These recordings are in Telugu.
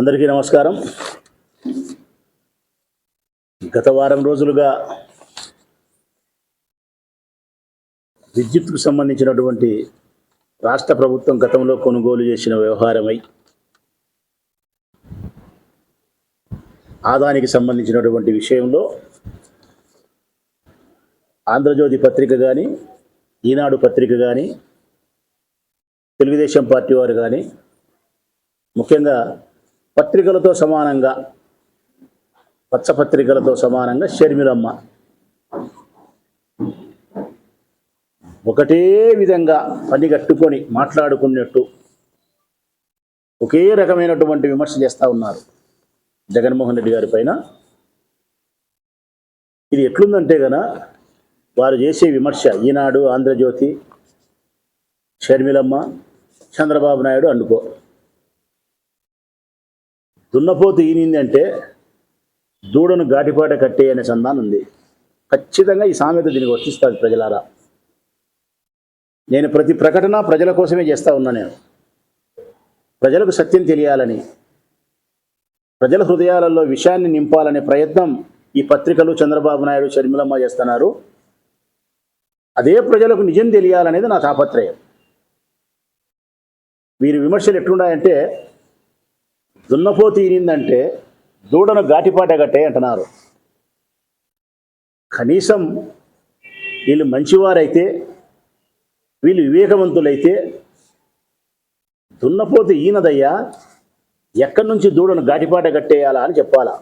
అందరికీ నమస్కారం. గత వారం రోజులుగా విద్యుత్కు సంబంధించినటువంటి రాష్ట్ర ప్రభుత్వం గతంలో కొనుగోలు చేసిన వ్యవహారమై ఆదానికి సంబంధించినటువంటి విషయంలో ఆంధ్రజ్యోతి పత్రిక కానీ ఈనాడు పత్రిక కానీ తెలుగుదేశం పార్టీ వారు కానీ ముఖ్యంగా పత్రికలతో సమానంగా పచ్చపత్రికలతో సమానంగా షర్మిలమ్మ. ఒకటే విధంగా పని కట్టుకొని మాట్లాడుకున్నట్టు ఒకే రకమైనటువంటి విమర్శ చేస్తూ ఉన్నారు జగన్మోహన్ రెడ్డి గారి పైన. ఇది ఎట్లుందంటే గన వారు చేసే విమర్శ ఈనాడు ఆంధ్రజ్యోతి షర్మిలమ్మ చంద్రబాబు నాయుడు అనుకో. దున్నపోతు ఈనింది అంటే దూడను గాటిపాట కట్టే అనే సంధానం ఉంది ఖచ్చితంగా ఈ సామెత దీనికి వర్తిస్తుంది ప్రజలారా. నేను ప్రతి ప్రకటన ప్రజల కోసమే చేస్తూ ఉన్నా నేను. ప్రజలకు సత్యం తెలియాలని ప్రజల హృదయాలలో విషయాన్ని నింపాలనే ప్రయత్నం ఈ పత్రికలు చంద్రబాబు నాయుడు షర్మిలమ్మ చేస్తున్నారు. అదే ప్రజలకు నిజం తెలియాలనేది నా తాపత్రయం. వీరి విమర్శలు ఎట్లున్నాయంటే దున్నపోతు ఈనిందంటే దూడను ఘాటిపాట కట్టే అంటున్నారు. కనీసం వీళ్ళు మంచివారైతే వీళ్ళు వివేకవంతులైతే దున్నపోతు ఈయనదయ్యా ఎక్కడి నుంచి దూడను ఘాటిపాట కట్టేయాలా అని చెప్పాలా?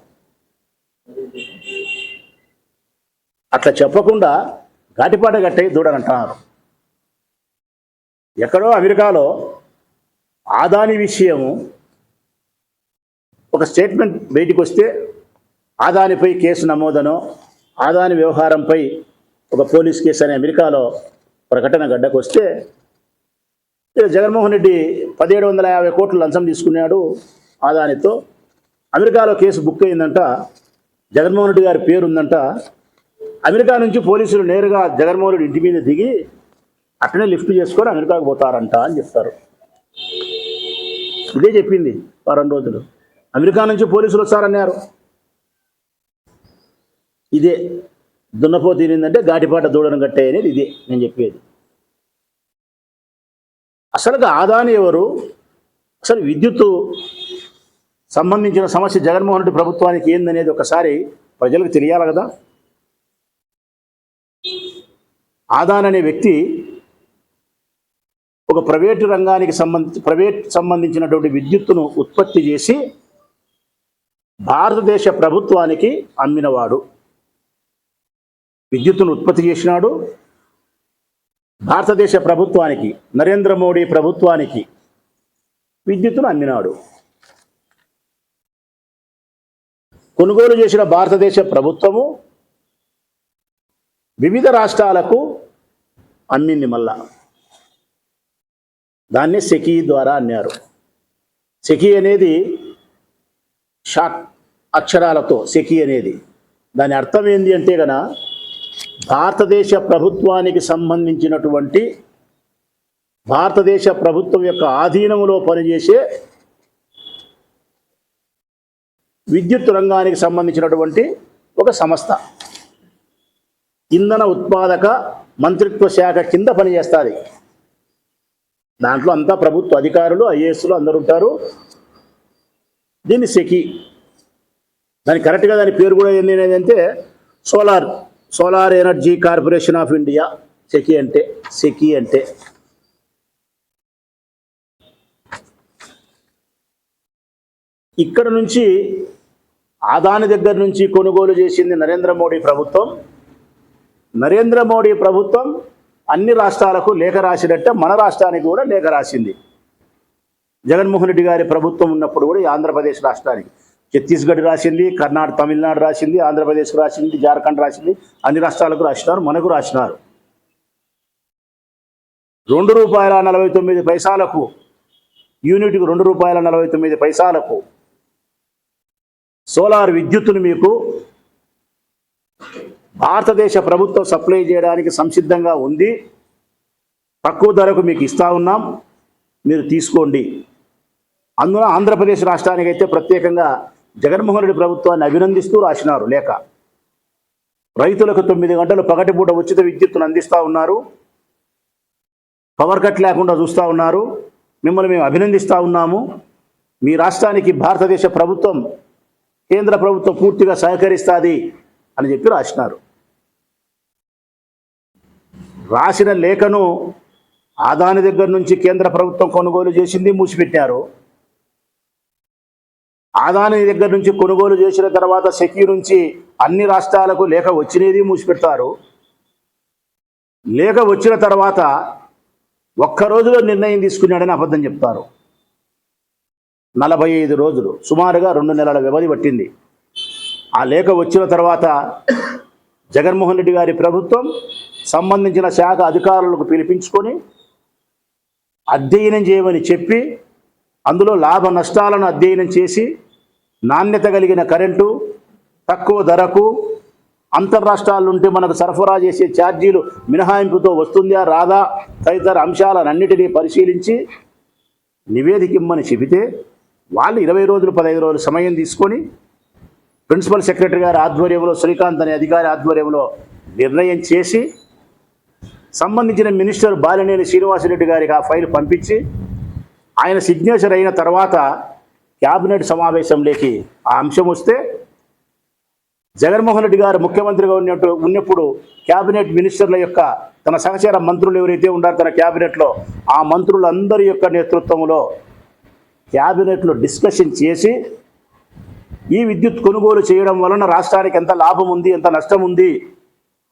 అట్లా చెప్పకుండా ఘాటిపాట కట్టే దూడని అంటున్నారు. ఎక్కడో అమెరికాలో ఆదాని విషయము ఒక స్టేట్మెంట్ బయటికి వస్తే ఆదానిపై కేసు నమోదనో ఆదాని వ్యవహారంపై ఒక పోలీస్ కేసు అనే అమెరికాలో ప్రకటన గడ్డకు వస్తే జగన్మోహన్ రెడ్డి పదిహేడు వందల యాభై కోట్లు లంచం తీసుకున్నాడు ఆదానితో. అమెరికాలో కేసు బుక్ అయిందంట జగన్మోహన్ రెడ్డి గారి పేరు ఉందంట అమెరికా నుంచి పోలీసులు నేరుగా జగన్మోహన్ రెడ్డి ఇంటి మీద దిగి అట్టనే లిఫ్ట్ చేసుకొని అమెరికాకు పోతారంట అని చెప్తారు. ఇదే చెప్పింది వారం రోజులు. అమెరికా నుంచి పోలీసులు వస్తారన్నారు. ఇదే దున్నపో తీరిందంటే గాటిపాట దూడను కట్టే అనేది ఇదే నేను చెప్పేది. అసలుగా ఆదాని ఎవరు? అసలు విద్యుత్తు సంబంధించిన సమస్య జగన్మోహన్ రెడ్డి ప్రభుత్వానికి ఏందనేది ఒకసారి ప్రజలకు తెలియాలి కదా. ఆదాన్ అనే వ్యక్తి ఒక ప్రైవేటు రంగానికి సంబంధించి ప్రైవేట్ సంబంధించినటువంటి విద్యుత్తును ఉత్పత్తి చేసి భారతదేశ ప్రభుత్వానికి అమ్మినవాడు. విద్యుత్తును ఉత్పత్తి చేసినాడు. భారతదేశ ప్రభుత్వానికి నరేంద్ర మోడీ ప్రభుత్వానికి విద్యుత్తును అమ్మినాడు. కొనుగోలు చేసిన భారతదేశ ప్రభుత్వము వివిధ రాష్ట్రాలకు అమ్మింది మళ్ళా. దాన్ని సెకీ ద్వారా అన్నారు సెకీ అనేది షాక్ అక్షరాలతో సెకి అనేది. దాని అర్థం ఏంటి అంటే గన భారతదేశ ప్రభుత్వానికి సంబంధించినటువంటి భారతదేశ ప్రభుత్వం యొక్క ఆధీనంలో పనిచేసే విద్యుత్ రంగానికి సంబంధించినటువంటి ఒక సంస్థ. ఇంధన ఉత్పాదక మంత్రిత్వ శాఖ కింద పనిచేస్తుంది. దాంట్లో అంతా ప్రభుత్వ అధికారులు ఐఏఎస్లు అందరు ఉంటారు. దీన్ని సెకి దాని కరెక్ట్గా దాని పేరు కూడా ఏంది అంటే solar solar energy corporation of India. SECI అంటే సెకి అంటే. ఇక్కడ నుంచి ఆదాని దగ్గర నుంచి కొనుగోలు చేసింది నరేంద్ర మోడీ ప్రభుత్వం. నరేంద్ర మోడీ ప్రభుత్వం అన్ని రాష్ట్రాలకు లేఖ రాసినట్టే మన రాష్ట్రానికి కూడా లేఖ రాసింది. జగన్మోహన్ రెడ్డి గారి ప్రభుత్వం ఉన్నప్పుడు కూడా ఈ ఆంధ్రప్రదేశ్ రాష్ట్రానికి ఛత్తీస్గఢ్ రాసింది కర్ణాటక తమిళనాడు రాసింది ఆంధ్రప్రదేశ్ రాసింది జార్ఖండ్ రాసింది అన్ని రాష్ట్రాలకు రాసినారు మనకు రాసినారు. రెండు రూపాయల నలభై తొమ్మిది పైసలకు యూనిట్కు రెండు రూపాయల నలభై తొమ్మిది పైసాలకు సోలార్ విద్యుత్తును మీకు భారతదేశ ప్రభుత్వం సప్లై చేయడానికి సంసిద్ధంగా ఉంది. తక్కువ ధరకు మీకు ఇస్తా ఉన్నాం. మీరు తీసుకోండి. అందున ఆంధ్రప్రదేశ్ రాష్ట్రానికి అయితే ప్రత్యేకంగా జగన్మోహన్ రెడ్డి ప్రభుత్వాన్ని అభినందిస్తూ రాసినారు లేఖ. రైతులకు తొమ్మిది గంటలు పగటిపూట ఉచిత విద్యుత్తును అందిస్తూ ఉన్నారు. పవర్ కట్ లేకుండా చూస్తూ ఉన్నారు. మిమ్మల్ని మేము అభినందిస్తూ ఉన్నాము. మీ రాష్ట్రానికి భారతదేశ ప్రభుత్వం కేంద్ర ప్రభుత్వం పూర్తిగా సహకరిస్తుంది అని చెప్పి రాసినారు. రాసిన లేఖను ఆదాని దగ్గర నుంచి కేంద్ర ప్రభుత్వం కొనుగోలు చేసింది మూసిపెట్టారు. ఆదాని దగ్గర నుంచి కొనుగోలు చేసిన తర్వాత సెక్యూ నుంచి అన్ని రాష్ట్రాలకు లేఖ వచ్చినది మూసిపెడతారు. లేఖ వచ్చిన తర్వాత ఒక్క రోజులో నిర్ణయం తీసుకున్నాడని అబద్ధం చెప్తారు. నలభై ఐదు రోజులు సుమారుగా రెండు నెలల వ్యవధి పట్టింది. ఆ లేఖ వచ్చిన తర్వాత జగన్మోహన్ రెడ్డి గారి ప్రభుత్వం సంబంధించిన శాఖ అధికారులకు పిలిపించుకొని అధ్యయనం చేయమని చెప్పి అందులో లాభ నష్టాలను అధ్యయనం చేసి నాణ్యత కలిగిన కరెంటు తక్కువ ధరకు అంతర్రాష్ట్రాల నుండి మనకు సరఫరా చేసే ఛార్జీలు మినహాయింపుతో వస్తుందా రాదా తదితర అంశాలన్నిటినీ పరిశీలించి నివేదిక ఇమ్మని చెబితే వాళ్ళు ఇరవై రోజులు పదహైదు రోజులు సమయం తీసుకొని ప్రిన్సిపల్ సెక్రటరీ గారి ఆధ్వర్యంలో శ్రీకాంత్ అనే అధికారి ఆధ్వర్యంలో నిర్ణయం చేసి సంబంధించిన మినిస్టర్ బాలినేని శ్రీనివాసరెడ్డి గారికి ఆ ఫైల్ పంపించి ఆయన సిగ్నేచర్ అయిన తర్వాత క్యాబినెట్ సమావేశంలోకి ఆ అంశం వస్తే జగన్మోహన్ రెడ్డి గారు ముఖ్యమంత్రిగా ఉన్నట్టు ఉన్నప్పుడు క్యాబినెట్ మినిస్టర్ల యొక్క తన సహచర మంత్రులు ఎవరైతే ఉన్నారో తన క్యాబినెట్లో ఆ మంత్రులందరి యొక్క నేతృత్వంలో క్యాబినెట్లో డిస్కషన్ చేసి ఈ విద్యుత్ కొనుగోలు చేయడం వలన రాష్ట్రానికి ఎంత లాభం ఉంది ఎంత నష్టం ఉంది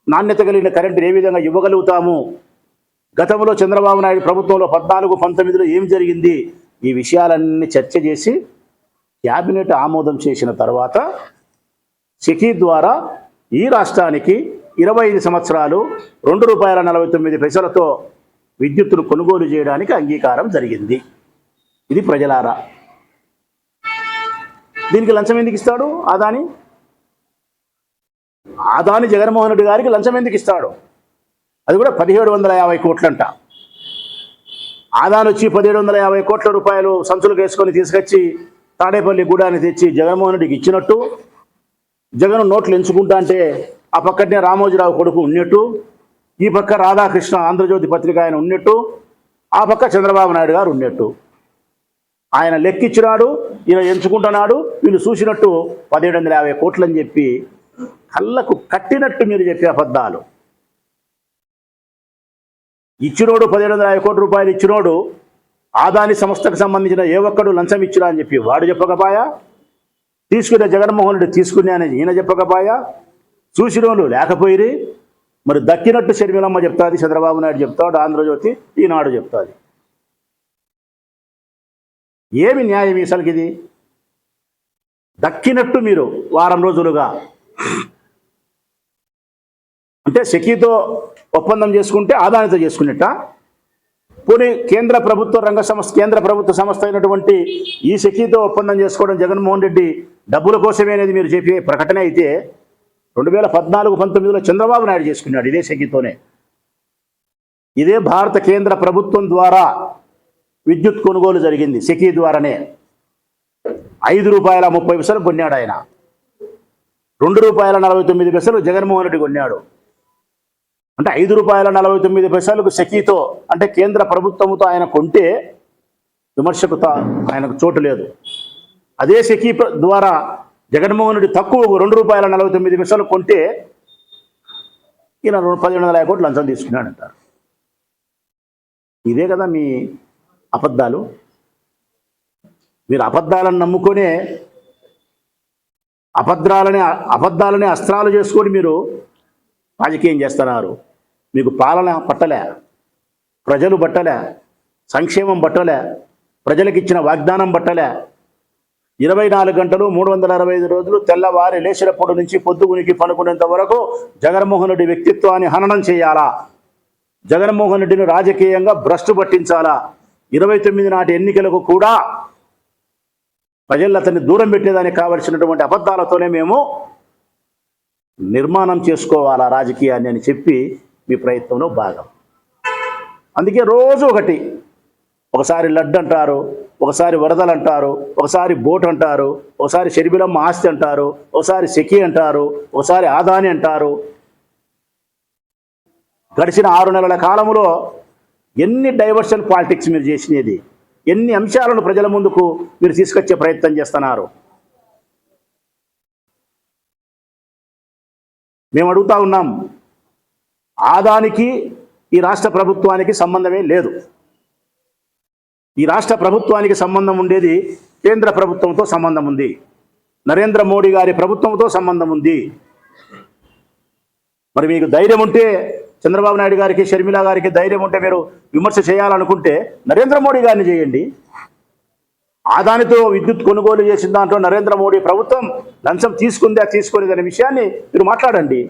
నాణ్యత కలిగిన కరెంటు ఏ విధంగా ఇవ్వగలుగుతాము? గతంలో చంద్రబాబు నాయుడు ప్రభుత్వంలో పద్నాలుగు పంతొమ్మిదిలో ఏం జరిగింది? ఈ విషయాలన్నీ చర్చ చేసి క్యాబినెట్ ఆమోదం చేసిన తర్వాత సెకీ ద్వారా ఈ రాష్ట్రానికి ఇరవై ఐదు సంవత్సరాలు రెండు రూపాయల నలభై తొమ్మిది పైసలతో విద్యుత్తును కొనుగోలు చేయడానికి అంగీకారం జరిగింది. ఇది ప్రజలారా. దీనికి లంచం ఎందుకు ఇస్తాడు ఆదాని? ఆదాని జగన్మోహన్ రెడ్డి గారికి లంచం ఎందుకు ఇస్తాడు? అది కూడా పదిహేడు వందల యాభై కోట్లంట. ఆదాని వచ్చి పదిహేడు వందల యాభై కోట్ల రూపాయలు సంచులకు వేసుకొని తీసుకొచ్చి తాడేపల్లి గూడాన్ని తెచ్చి జగన్మోహన్ రెడ్డికి ఇచ్చినట్టు జగన్ నోట్లు ఎంచుకుంటా అంటే ఆ పక్కనే రామోజీరావు కొడుకు ఉన్నట్టు ఈ పక్క రాధాకృష్ణ ఆంధ్రజ్యోతి పత్రిక ఆయన ఉన్నట్టు ఆ పక్క చంద్రబాబు నాయుడు గారు ఉన్నట్టు. ఆయన లెక్కిచ్చినాడు ఈయన ఎంచుకుంటున్నాడు వీళ్ళు చూసినట్టు పదిహేడు వందల యాభై కోట్లని చెప్పి కళ్ళకు కట్టినట్టు మీరు చెప్పే అబద్ధాలు ఇచ్చినోడు పదిహేడు వందల యాభై కోట్ల రూపాయలు ఇచ్చినోడు ఆదాని సంస్థకు సంబంధించిన ఏ ఒక్కడు లంచం ఇచ్చినా అని చెప్పి వాడు చెప్పకపాయా? తీసుకునే జగన్మోహన్ రెడ్డి తీసుకున్నానని ఈయన చెప్పకపాయా? చూసిన వాళ్ళు లేకపోయిరి మరి దక్కినట్టు షర్మిలమ్మ చెప్తాది చంద్రబాబు నాయుడు చెప్తాడు ఆంధ్రజ్యోతి ఈనాడు చెప్తాది. ఏమి న్యాయం ఈ ఇది దక్కినట్టు మీరు వారం రోజులుగా అంటే సెకీతో ఒప్పందం చేసుకుంటే ఆదానితో చేసుకున్నట్ట. పోనీ కేంద్ర ప్రభుత్వ రంగ సంస్థ కేంద్ర ప్రభుత్వ సంస్థ అయినటువంటి ఈ సెకీతో ఒప్పందం చేసుకోవడం జగన్మోహన్ రెడ్డి డబ్బుల కోసమే అనేది మీరు చెప్పే ప్రకటన అయితే రెండు వేల పద్నాలుగు పంతొమ్మిదిలో చంద్రబాబు నాయుడు చేసుకున్నాడు ఇదే సెకీతోనే. ఇదే భారత కేంద్ర ప్రభుత్వం ద్వారా విద్యుత్ కొనుగోలు జరిగింది సెకీ ద్వారానే. ఐదు రూపాయల ముప్పై పైసలు కొన్నాడు ఆయన. రెండు రూపాయల నలభై తొమ్మిది పైసలు జగన్మోహన్ రెడ్డి కొన్నాడు. అంటే ఐదు రూపాయల నలభై తొమ్మిది పైసలకు సెకీతో అంటే కేంద్ర ప్రభుత్వంతో ఆయన కొంటే విమర్శకు ఆయనకు చోటు లేదు. అదే సెకీ ద్వారా జగన్మోహన్ రెడ్డి తక్కువ రెండు రూపాయల నలభై తొమ్మిది పైసలు కొంటే ఈయన పదిహేను వందల యాభై కోట్లు లంచం తీసుకున్నాడు అంటారు ఇదే కదా మీ అబద్ధాలు. మీరు అబద్ధాలను నమ్ముకొనే అబద్ధాలని అబద్ధాలని అస్త్రాలు చేసుకొని మీరు రాజకీయం చేస్తున్నారు. మీకు పాలన పట్టలే. ప్రజలు బట్టలే సంక్షేమం బట్టలే ప్రజలకు ఇచ్చిన వాగ్దానం బట్టలే ఇరవై నాలుగు గంటలు మూడు వందల అరవై ఐదు రోజులు తెల్లవారి లేచినప్పటి నుంచి పొద్దుగునికి పనుకునేంత వరకు జగన్మోహన్ రెడ్డి వ్యక్తిత్వాన్ని హననం చేయాలా? జగన్మోహన్ రెడ్డిని రాజకీయంగా భ్రష్టు పట్టించాలా? ఇరవై తొమ్మిది నాటి ఎన్నికలకు కూడా ప్రజలు అతన్ని దూరం పెట్టేదానికి కావలసినటువంటి అబద్ధాలతోనే మేము నిర్మాణం చేసుకోవాలా రాజకీయాన్ని అని చెప్పి మీ ప్రయత్నంలో భాగం. అందుకే రోజు ఒకటి ఒకసారి లడ్డు అంటారు ఒకసారి వరదలు అంటారు ఒకసారి బోట్ అంటారు ఒకసారి షర్మిలమ్మ ఆస్తి అంటారు ఒకసారి సెకి అంటారు ఒకసారి ఆదాని అంటారు. గడిచిన ఆరు నెలల కాలంలో ఎన్ని డైవర్షన్ పాలిటిక్స్ మీరు చేసినది? ఎన్ని అంశాలను ప్రజల ముందుకు మీరు తీసుకొచ్చే ప్రయత్నం చేస్తున్నారు? మేము అడుగుతా ఉన్నాం ఆదానికి ఈ రాష్ట్ర ప్రభుత్వానికి సంబంధమే లేదు. ఈ రాష్ట్ర ప్రభుత్వానికి సంబంధం ఉండేది కేంద్ర ప్రభుత్వంతో సంబంధం ఉంది. నరేంద్ర మోడీ గారి ప్రభుత్వంతో సంబంధం ఉంది. మరి మీకు ధైర్యం ఉంటే చంద్రబాబు నాయుడు గారికి షర్మిల గారికి ధైర్యం ఉంటే మీరు విమర్శ చేయాలనుకుంటే నరేంద్ర మోడీ గారిని చేయండి. ఆదానితో విద్యుత్ కొనుగోలు చేసిన దాంట్లో నరేంద్ర మోడీ ప్రభుత్వం లంచం తీసుకుందా తీసుకోలేదనే విషయాన్ని మీరు మాట్లాడండి.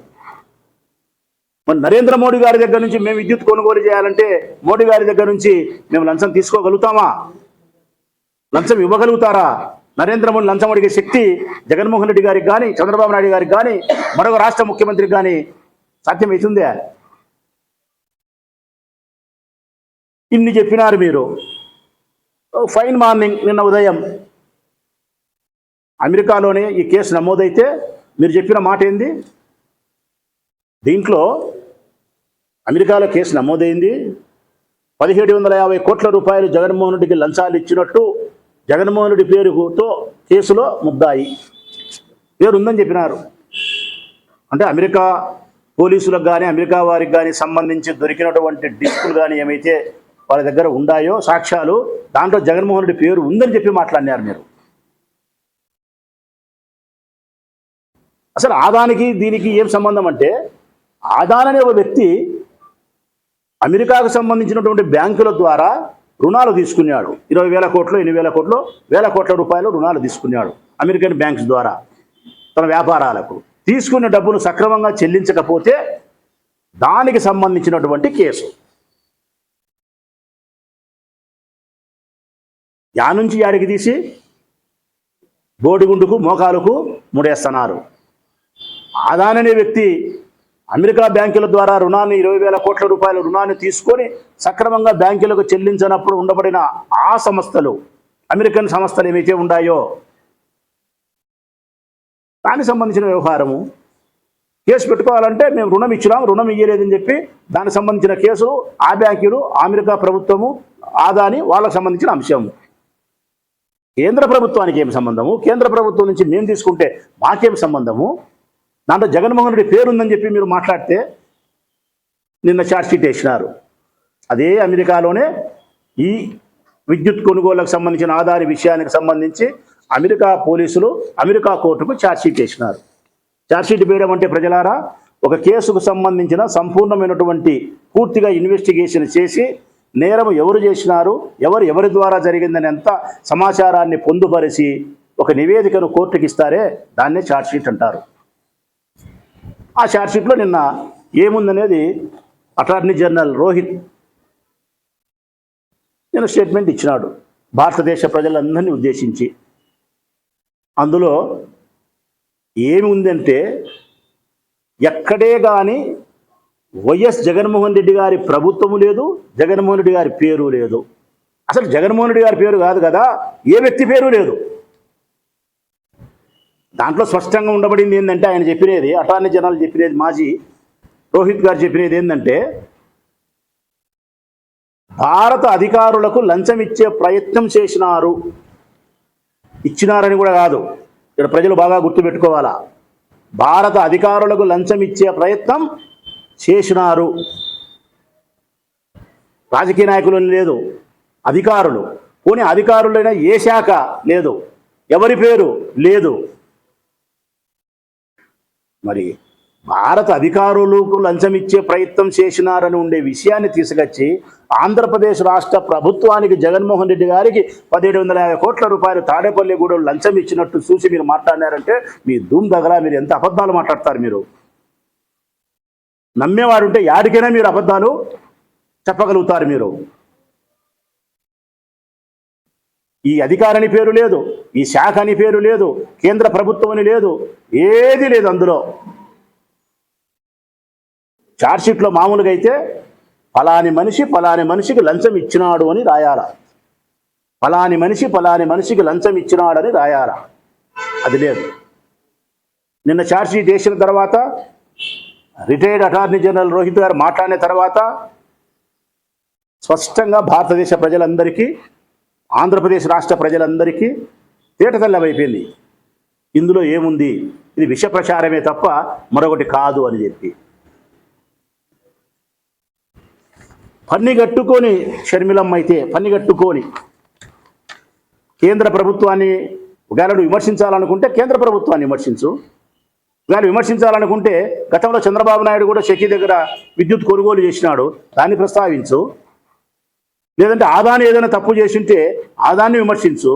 మరి నరేంద్ర మోడీ గారి దగ్గర నుంచి మేము విద్యుత్ కొనుగోలు చేయాలంటే మోడీ గారి దగ్గర నుంచి మేము లంచం తీసుకోగలుగుతామా? లంచం ఇవ్వగలుగుతారా? నరేంద్ర మోడీ లంచం అడిగే శక్తి జగన్మోహన్ రెడ్డి గారికి కానీ చంద్రబాబు నాయుడు గారికి కానీ మరొక రాష్ట్ర ముఖ్యమంత్రికి కానీ సాధ్యమవుతుందే? ఇన్ని చెప్పినారు మీరు. ఫైన్ మార్నింగ్ నిన్న ఉదయం. అమెరికాలోనే ఈ కేసు నమోదైతే మీరు చెప్పిన మాట ఏంది? దీంట్లో అమెరికాలో కేసు నమోదైంది. పదిహేడు వందల యాభై కోట్ల రూపాయలు జగన్మోహన్ రెడ్డికి లంచాలు ఇచ్చినట్టు జగన్మోహన్ రెడ్డి పేరుతో కేసులో ముద్దాయి. పేరు ఉందని చెప్పినారు. అంటే అమెరికా పోలీసులకు కానీ అమెరికా వారికి కానీ సంబంధించి దొరికినటువంటి డిస్కులు కానీ ఏమైతే వాళ్ళ దగ్గర ఉన్నాయో సాక్ష్యాలు? దాంట్లో జగన్మోహన్ రెడ్డి పేరు ఉందని చెప్పి మాట్లాడినారు మీరు. అసలు ఆదానికి దీనికి ఏం సంబంధం అంటే ఆదాన్ అనే ఒక వ్యక్తి అమెరికాకు సంబంధించినటువంటి బ్యాంకుల ద్వారా రుణాలు తీసుకున్నాడు. ఇరవై వేల కోట్లు ఎనిమిది వేల కోట్లు వేల కోట్ల రూపాయలు రుణాలు తీసుకున్నాడు అమెరికన్ బ్యాంక్స్ ద్వారా తన వ్యాపారాలకు. తీసుకున్న డబ్బును సక్రమంగా చెల్లించకపోతే దానికి సంబంధించినటువంటి కేసు. యా నుంచి యాడికి తీసి బోడిగుండుకు మోకాలకు ముడేస్తున్నారు. ఆదాన్ అనే వ్యక్తి అమెరికా బ్యాంకుల ద్వారా రుణాన్ని ఇరవై వేల కోట్ల రూపాయల రుణాన్ని తీసుకొని సక్రమంగా బ్యాంకులకు చెల్లించినప్పుడు ఉండబడిన ఆ సంస్థలు అమెరికన్ సంస్థలు ఏమైతే ఉన్నాయో దానికి సంబంధించిన వ్యవహారము. కేసు పెట్టుకోవాలంటే మేము రుణం ఇచ్చినాం రుణం ఇయ్యలేదని చెప్పి దానికి సంబంధించిన కేసు ఆ బ్యాంకులు అమెరికా ప్రభుత్వము ఆదాని వాళ్ళకు సంబంధించిన అంశము. కేంద్ర ప్రభుత్వానికి ఏం సంబంధము? కేంద్ర ప్రభుత్వం నుంచి మేము తీసుకుంటే మాకేం సంబంధము? దాంట్లో జగన్మోహన్ రెడ్డి పేరు ఉందని చెప్పి మీరు మాట్లాడితే నిన్న ఛార్జ్షీట్ వేసినారు. అదే అమెరికాలోనే ఈ విద్యుత్ కొనుగోలకు సంబంధించిన ఆధారి విషయానికి సంబంధించి అమెరికా పోలీసులు అమెరికా కోర్టుకు షీట్ వేసినారు. ఛార్జ్షీట్ వేయడం అంటే ప్రజలారా ఒక కేసుకు సంబంధించిన సంపూర్ణమైనటువంటి పూర్తిగా ఇన్వెస్టిగేషన్ చేసి నేరం ఎవరు చేసినారు ఎవరు ఎవరి ద్వారా జరిగిందని ఎంత సమాచారాన్ని పొందుపరిచి ఒక నివేదికను కోర్టుకి ఇస్తారే దాన్నే ఛార్జ్షీట్ అంటారు. ఆ ఛార్జ్షీట్లో నిన్న ఏముందనేది అటార్నీ జనరల్ రోహిత్ నేను స్టేట్మెంట్ ఇచ్చినాడు. భారతదేశ ప్రజలందరినీ ఉద్దేశించి. అందులో ఏమి ఉందంటే ఎక్కడే కానీ వైఎస్ జగన్మోహన్ రెడ్డి గారి ప్రభుత్వము లేదు జగన్మోహన్ రెడ్డి గారి పేరు లేదు. అసలు జగన్మోహన్ రెడ్డి గారి పేరు కాదు కదా ఏ వ్యక్తి పేరు లేదు. దాంట్లో స్పష్టంగా ఉండబడింది ఏంటంటే ఆయన చెప్పినది అటార్నీ జనరల్ చెప్పినది మాజీ రోహిత్ గారు చెప్పినది ఏంటంటే భారత అధికారులకు లంచం ఇచ్చే ప్రయత్నం చేసినారు. ఇచ్చినారని కూడా కాదు. ఇక్కడ ప్రజలు బాగా గుర్తుపెట్టుకోవాలా. భారత అధికారులకు లంచం ఇచ్చే ప్రయత్నం చేసినారు. రాజకీయ నాయకులు లేదు అధికారులు. పోనీ అధికారులైనా ఏ శాఖ లేదు ఎవరి పేరు లేదు. మరి భారత అధికారులకు లంచం ఇచ్చే ప్రయత్నం చేసినారని ఉండే విషయాన్ని తీసుకొచ్చి ఆంధ్రప్రదేశ్ రాష్ట్ర ప్రభుత్వానికి జగన్మోహన్ రెడ్డి గారికి పదిహేడు వందల యాభై కోట్ల రూపాయలు తాడేపల్లిగూడెం లంచం ఇచ్చినట్టు చూసి మీరు మాట్లాడినారంటే మీ దూమ్ దగ్గర మీరు ఎంత అబద్ధాలు మాట్లాడతారు మీరు? నమ్మేవారు ఉంటే యాడికైనా మీరు అబద్ధాలు చెప్పగలుగుతారు మీరు. ఈ అధికారని పేరు లేదు ఈ శాఖ అని పేరు లేదు కేంద్ర ప్రభుత్వం అని లేదు ఏది లేదు అందులో. చార్జ్షీట్లో మామూలుగా అయితే ఫలాని మనిషి ఫలాని మనిషికి లంచం ఇచ్చినాడు అని రాయాల. ఫలాని మనిషి ఫలాని మనిషికి లంచం ఇచ్చినాడని రాయాల. అది లేదు. నిన్న చార్జ్షీట్ వేసిన తర్వాత రిటైర్డ్ అటార్నీ జనరల్ రోహిత్ గారు మాట్లాడిన తర్వాత స్పష్టంగా భారతదేశ ప్రజలందరికీ ఆంధ్రప్రదేశ్ రాష్ట్ర ప్రజలందరికీ తేటతెల్లమైపోయింది ఇందులో ఏముంది? ఇది విష ప్రచారమే తప్ప మరొకటి కాదు అని చెప్పి. పన్ని కట్టుకొని షర్మిలమ్మ అయితే పన్ని కట్టుకొని కేంద్ర ప్రభుత్వాన్ని ఒకవేళ విమర్శించాలనుకుంటే కేంద్ర ప్రభుత్వాన్ని విమర్శించు. దాన్ని విమర్శించాలనుకుంటే గతంలో చంద్రబాబు నాయుడు కూడా షకీ దగ్గర విద్యుత్ కొనుగోలు చేసినాడు. దాన్ని ప్రస్తావించు. లేదంటే ఆదాని ఏదైనా తప్పు చేసింటే ఆదాన్ని విమర్శించు.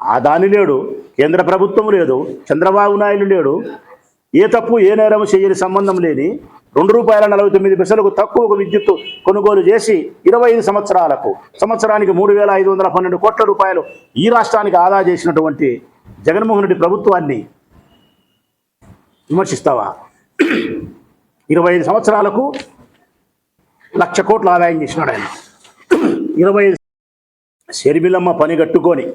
ఆదాని లేడు కేంద్ర ప్రభుత్వం లేదు చంద్రబాబు నాయుడు లేడు. ఏ తప్పు ఏ నేరం చేయని సంబంధం లేని రెండు రూపాయల నలభై తొమ్మిది పైసలకు తక్కువ విద్యుత్ కొనుగోలు చేసి ఇరవై ఐదు సంవత్సరాలకు సంవత్సరానికి మూడు వేల ఐదు వందల పన్నెండు కోట్ల రూపాయలు ఈ రాష్ట్రానికి ఆదా చేసినటువంటి జగన్మోహన్ రెడ్డి ప్రభుత్వాన్ని విమర్శిస్తావా? ఇరవై ఐదు సంవత్సరాలకు లక్ష కోట్ల ఆదాయం చేసినాడు ఆయన. ఇరవై ఐదు షర్మిలమ్మ పని కట్టుకొని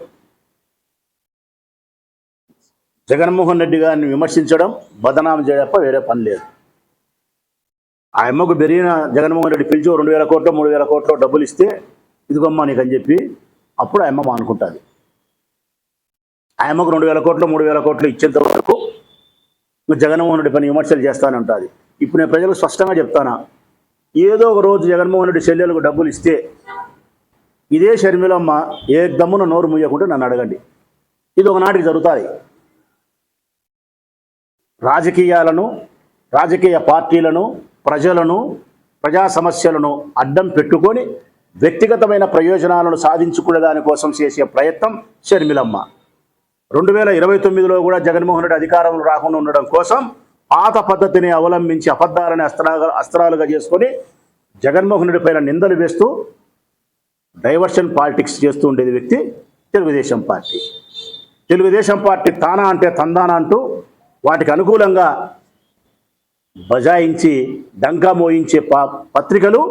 జగన్మోహన్ రెడ్డి గారిని విమర్శించడం బదనాం చేయప్ప వేరే పని లేదు. ఆ అమ్మకు పెరిగిన జగన్మోహన్ రెడ్డి పిలిచి రెండు వేల కోట్లు మూడు వేల కోట్లు డబ్బులు ఇస్తే ఇదిగమ్మా నీకు అని చెప్పి అప్పుడు ఆ అమ్మ మానుకుంటుంది. ఆ అమ్మకు రెండు వేల కోట్లు మూడు వేల కోట్లు ఇచ్చేంత వరకు జగన్మోహన్ రెడ్డి పని విమర్శలు చేస్తానే ఉంటుంది. ఇప్పుడు నేను ప్రజలకు స్పష్టంగా చెప్తానా? ఏదో ఒక రోజు జగన్మోహన్ రెడ్డి చెల్లెలకు డబ్బులు ఇస్తే ఇదే షర్మిలమ్మ ఏ దమ్మున నోరు ముయ్యకుంటే నన్ను అడగండి. ఇది ఒకనాటికి జరుగుతుంది. రాజకీయాలను రాజకీయ పార్టీలను ప్రజలను ప్రజా సమస్యలను అడ్డం పెట్టుకొని వ్యక్తిగతమైన ప్రయోజనాలను సాధించుకునే దానికోసం చేసే ప్రయత్నం షర్మిలమ్మ. రెండు వేల ఇరవై తొమ్మిదిలో కూడా జగన్మోహన్ రెడ్డి అధికారంలో రాకుండా ఉండడం కోసం పాత పద్ధతిని అవలంబించి అబద్ధాలని అస్త్రాలు అస్త్రాలుగా చేసుకొని జగన్మోహన్ రెడ్డి పైన నిందలు వేస్తూ డైవర్షన్ పాలిటిక్స్ చేస్తూ ఉండేది వ్యక్తి తెలుగుదేశం పార్టీ. తెలుగుదేశం పార్టీ తానా అంటే తందానా అంటూ వాటికి అనుకూలంగా బజాయించి డంకా మోయించే పత్రికలు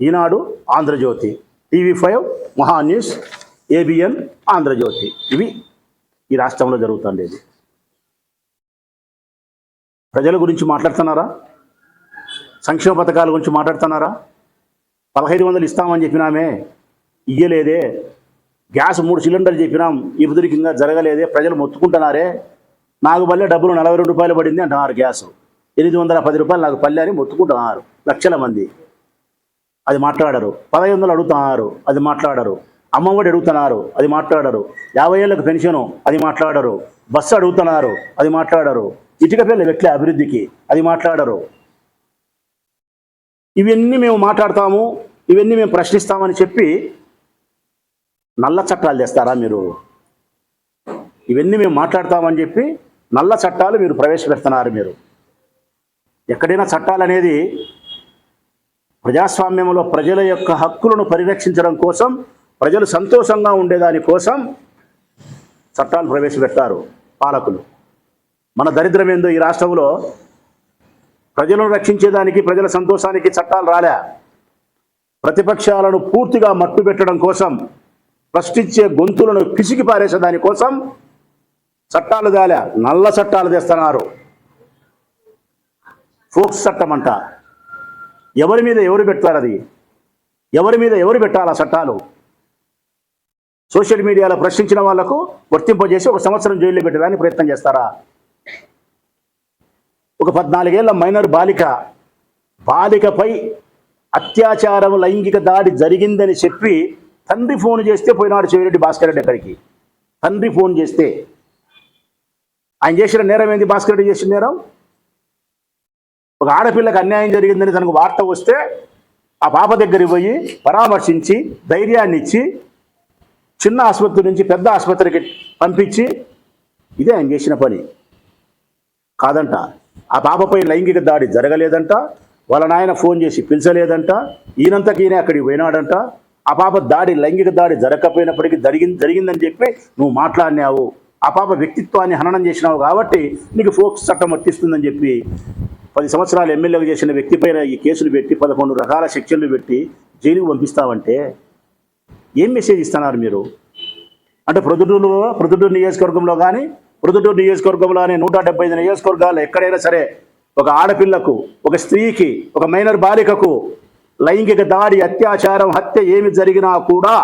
Eenadu Andhra Jyothi. TV five Mahaa News ABN Andhra Jyothi. ఇవి ఈ రాష్ట్రంలో జరుగుతుండేది. ప్రజల గురించి మాట్లాడుతున్నారా? సంక్షేమ పథకాల గురించి మాట్లాడుతున్నారా? పదహైదు వందలు ఇస్తామని చెప్పినామే ఇయ్యలేదే. గ్యాస్ మూడు సిలిండర్లు చెప్పినాం ఇరుదురికంగా జరగలేదే ప్రజలు మొత్తుకుంటున్నారే. నాకు పల్లె డబ్బులు నలభై రెండు రూపాయలు పడింది అంటున్నారు గ్యాస్. ఎనిమిది వందల పది రూపాయలు నాకు పల్లె అని మొత్తుకుంటున్నారు లక్షల మంది. అది మాట్లాడరు. పదహైదు వందలు అడుగుతున్నారు అది మాట్లాడరు. అమ్మఒడి అడుగుతున్నారు అది మాట్లాడరు. యాభై ఏళ్ళకు పెన్షను అది మాట్లాడరు. బస్సు అడుగుతున్నారు అది మాట్లాడరు. ఇటుక పిల్ల వెట్లే అభివృద్ధికి అది మాట్లాడరు. ఇవన్నీ మేము మాట్లాడతాము ఇవన్నీ మేము ప్రశ్నిస్తామని చెప్పి నల్ల చట్టాలు తెస్తారా మీరు? ఇవన్నీ మేము మాట్లాడతామని చెప్పి నల్ల చట్టాలు మీరు ప్రవేశపెడుతున్నారు మీరు. ఎక్కడైనా చట్టాలు అనేది ప్రజాస్వామ్యంలో ప్రజల యొక్క హక్కులను పరిరక్షించడం కోసం ప్రజలు సంతోషంగా ఉండేదాని కోసం చట్టాలు ప్రవేశపెట్టారు పాలకులు. మన దరిద్రం ఏందో ఈ రాష్ట్రంలో ప్రజలను రక్షించేదానికి ప్రజల సంతోషానికి చట్టాలు రాలే. ప్రతిపక్షాలను పూర్తిగా మట్టు పెట్టడం కోసం ప్రశ్నించే గొంతులను పిసికి పారేసే దానికోసం చట్టాలు దాలే నల్ల చట్టాలు తెస్తున్నారు. ఫోక్స్ చట్టం అంట. ఎవరి మీద ఎవరు పెడతారు అది? ఎవరి మీద ఎవరు పెట్టాలి ఆ చట్టాలు? సోషల్ మీడియాలో ప్రశ్నించిన వాళ్ళకు వర్తింపజేసి ఒక సంవత్సరం జైల్లో పెట్టడానికి ప్రయత్నం చేస్తారా? ఒక పద్నాలుగేళ్ళ మైనర్ బాలిక బాలికపై అత్యాచారం లైంగిక దాడి జరిగిందని చెప్పి తండ్రి ఫోన్ చేస్తే పోయినాడు చెవిరెడ్డి భాస్కర్ రెడ్డి అక్కడికి. తండ్రి ఫోన్ చేస్తే. ఆయన చేసిన నేరం ఏంది భాస్కర్ రెడ్డి చేసిన నేరం? ఒక ఆడపిల్లకు అన్యాయం జరిగిందని తనకు వార్త వస్తే ఆ పాప దగ్గరికి పోయి పరామర్శించి ధైర్యాన్ని ఇచ్చి చిన్న ఆసుపత్రి నుంచి పెద్ద ఆసుపత్రికి పంపించి ఇదే ఆయన చేసిన పని. కాదంట ఆ పాపపై లైంగిక దాడి జరగలేదంట వాళ్ళ నాయన ఫోన్ చేసి పిలిచలేదంట ఈయనంతకి ఈయన అక్కడికి పోయినాడంట ఆ పాప దాడి లైంగిక దాడి జరగకపోయినప్పటికీ జరిగింది జరిగిందని చెప్పి నువ్వు మాట్లాడినావు. ఆ పాప వ్యక్తిత్వాన్ని హననం చేసినావు కాబట్టి నీకు ఫోక్స్ చట్టం వర్తిస్తుందని చెప్పి పది సంవత్సరాలు ఎమ్మెల్యేగా చేసిన వ్యక్తి పైన ఈ కేసులు పెట్టి పదకొండు రకాల శిక్షలు పెట్టి జైలుకు పంపిస్తావంటే ఏం మెసేజ్ ఇస్తున్నారు మీరు? అంటే ప్రొద్దుటూరులో ప్రొద్దుటూరు నియోజకవర్గంలో కానీ ప్రొద్దుటూరు నియోజకవర్గంలోనే నూట డెబ్బై ఐదు నియోజకవర్గాలు ఎక్కడైనా సరే ఒక ఆడపిల్లకు ఒక స్త్రీకి ఒక మైనర్ బాలికకు లైంగిక దాడి అత్యాచారం హత్య ఏమి జరిగినా కూడా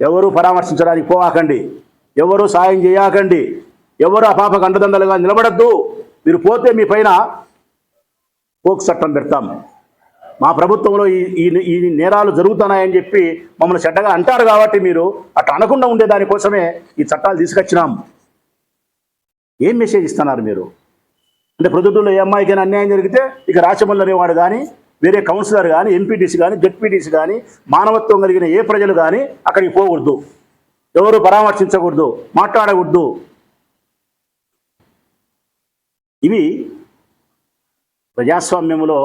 ఎవరు పరామర్శించడానికి పోవాకండి. ఎవరు సాయం చేయకండి. ఎవరు ఆ పాపకు అండదండలుగా నిలబడద్దు. మీరు పోతే మీ పైన పోక్ చట్టం పెడతాం. మా ప్రభుత్వంలో ఈ ఈ నేరాలు జరుగుతున్నాయని చెప్పి మమ్మల్ని చెడ్డగా అంటారు కాబట్టి మీరు అట్లా అనకుండా ఉండే దానికోసమే ఈ చట్టాలు తీసుకొచ్చినాం. ఏం మెసేజ్ ఇస్తున్నారు మీరు? అంటే ప్రొద్దుటూరులో ఏ అమ్మాయికైనా అన్యాయం జరిగితే ఇక రాచమల్లి అనేవాడు కానీ వేరే కౌన్సిలర్ కానీ ఎంపీటీసీ కానీ జెడ్పీటీసీ కానీ మానవత్వం కలిగిన ఏ ప్రజలు కానీ అక్కడికి పోకూడదు. ఎవరు పరామర్శించకూడదు మాట్లాడకూడదు. ఇవి ప్రజాస్వామ్యంలో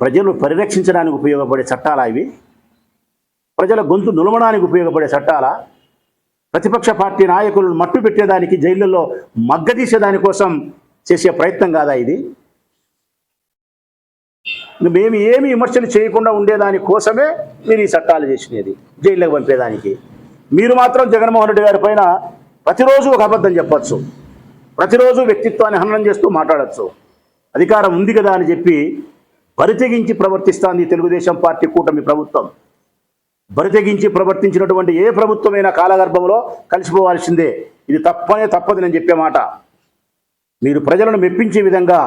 ప్రజలు పరిరక్షించడానికి ఉపయోగపడే చట్టాలా ఇవి? ప్రజల గొంతు నులమడానికి ఉపయోగపడే చట్టాలా? ప్రతిపక్ష పార్టీ నాయకులను మట్టు పెట్టేదానికి జైళ్ళల్లో మగ్గదీసేదాని కోసం చేసే ప్రయత్నం కాదా ఇది? మేము ఏమి విమర్శలు చేయకుండా ఉండేదాని కోసమే మీరు ఈ చట్టాలు చేసినది జైల్లోకి పంపేదానికి. మీరు మాత్రం జగన్మోహన్ రెడ్డి గారి పైన ప్రతిరోజు ఒక అబద్ధం చెప్పచ్చు. ప్రతిరోజు వ్యక్తిత్వాన్ని హననం చేస్తూ మాట్లాడచ్చు. అధికారం ఉంది కదా అని చెప్పి బరితెగించి ప్రవర్తిస్తాంది తెలుగుదేశం పార్టీ కూటమి ప్రభుత్వం. బరితెగించి ప్రవర్తించినటువంటి ఏ ప్రభుత్వమైనా కాలగర్భంలో కలిసిపోవాల్సిందే. ఇది తప్పనే తప్పదు నేను చెప్పే మాట. మీరు ప్రజలను మెప్పించే విధంగా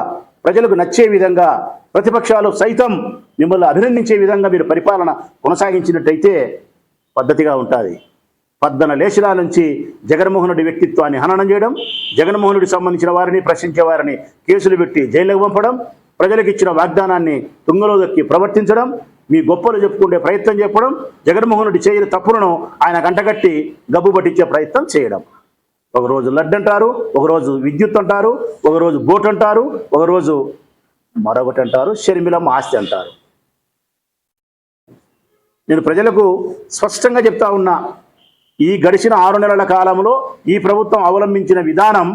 ప్రజలకు నచ్చే విధంగా ప్రతిపక్షాలు సైతం మిమ్మల్ని అభినందించే విధంగా మీరు పరిపాలన కొనసాగించినట్టయితే పద్ధతిగా ఉంటుంది. పద్దన లేచిలా నుంచి జగన్మోహనుడి వ్యక్తిత్వాన్ని హననం చేయడం జగన్మోహనుడికి సంబంధించిన వారిని ప్రశ్నించే వారిని కేసులు పెట్టి జైలుకు పంపడం ప్రజలకు ఇచ్చిన వాగ్దానాన్ని తుంగలో దక్కి ప్రవర్తించడం మీ గొప్పలు చెప్పుకునే ప్రయత్నం చెప్పడం జగన్మోహన్ రెడ్డి చేయని తప్పులను ఆయన కంటగట్టి గబ్బు పట్టించే ప్రయత్నం చేయడం. ఒకరోజు లడ్డు అంటారు ఒకరోజు విద్యుత్ అంటారు ఒకరోజు బోట్ అంటారు ఒకరోజు మరొకటి అంటారు షర్మిలమ్మ ఆస్తి అంటారు. నేను ప్రజలకు స్పష్టంగా చెప్తా ఉన్నా ఈ గడిచిన ఆరు నెలల కాలంలో ఈ ప్రభుత్వం అవలంబించిన విధానం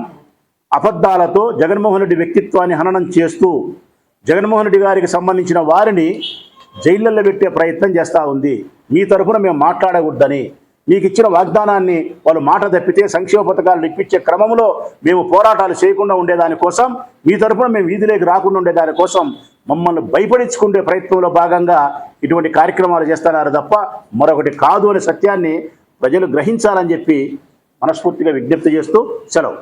అబద్ధాలతో జగన్మోహన్ రెడ్డి వ్యక్తిత్వాన్ని హననం చేస్తూ జగన్మోహన్ రెడ్డి గారికి సంబంధించిన వారిని జైళ్ళల్లో పెట్టే ప్రయత్నం చేస్తూ ఉంది. మీ తరఫున మేము మాట్లాడకూడదని. మీకు ఇచ్చిన వాగ్దానాన్ని వాళ్ళు మాట తప్పితే సంక్షేమ పథకాలు ఇప్పించే క్రమంలో మేము పోరాటాలు చేయకుండా ఉండేదాని కోసం మీ తరఫున మేము వీధిలోకి రాకుండా ఉండేదాని కోసం మమ్మల్ని భయపడించుకునే ప్రయత్నంలో భాగంగా ఇటువంటి కార్యక్రమాలు చేస్తున్నారు తప్ప మరొకటి కాదు అనే సత్యాన్ని ప్రజలు గ్రహించాలని చెప్పి మనస్ఫూర్తిగా విజ్ఞప్తి చేస్తూ సెలవు.